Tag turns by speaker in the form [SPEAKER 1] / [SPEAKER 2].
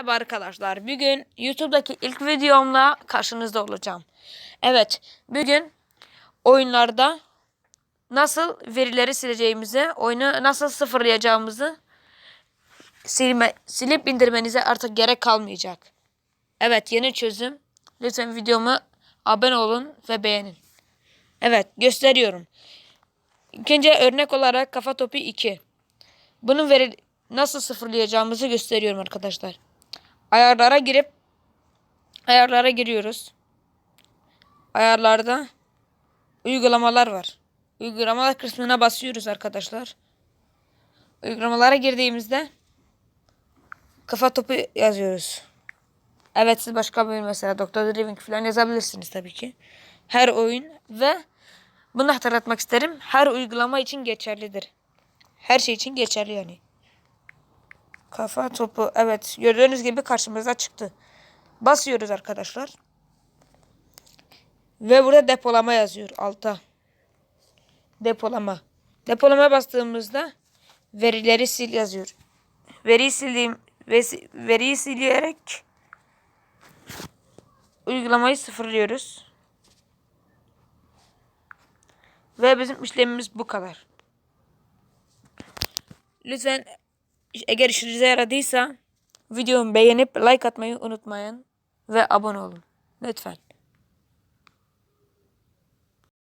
[SPEAKER 1] Merhaba arkadaşlar. Bugün YouTube'daki ilk videomla karşınızda olacağım. Evet, bugün oyunlarda nasıl verileri sileceğimizi, oyunu nasıl sıfırlayacağımızı silme, silip indirmenize artık gerek kalmayacak. Evet, yeni çözüm. Lütfen videomu abone olun ve beğenin. Evet, gösteriyorum. İlk önce örnek olarak kafa topu 2. Bunun veri nasıl sıfırlayacağımızı gösteriyorum arkadaşlar. Ayarlara girip ayarlara giriyoruz. Ayarlarda uygulamalar var. Uygulamalar kısmına basıyoruz arkadaşlar. Uygulamalara girdiğimizde kafa topu yazıyoruz. Evet siz başka bir mesela Doktor Driving falan yazabilirsiniz tabii ki. Her oyun ve bunu hatırlatmak isterim. Her uygulama için geçerlidir. Her şey için geçerli yani. Kafa topu. Evet. Gördüğünüz gibi karşımıza çıktı. Basıyoruz arkadaşlar. Ve burada depolama yazıyor alta. Depolama. Depolama bastığımızda verileri sil yazıyor. Veriyi sildiğim ve veriyi sileyerek uygulamayı sıfırlıyoruz. Ve bizim işlemimiz bu kadar. Lütfen eğer işinize yaradıysa videomu beğenip like atmayı unutmayın ve abone olun. Lütfen.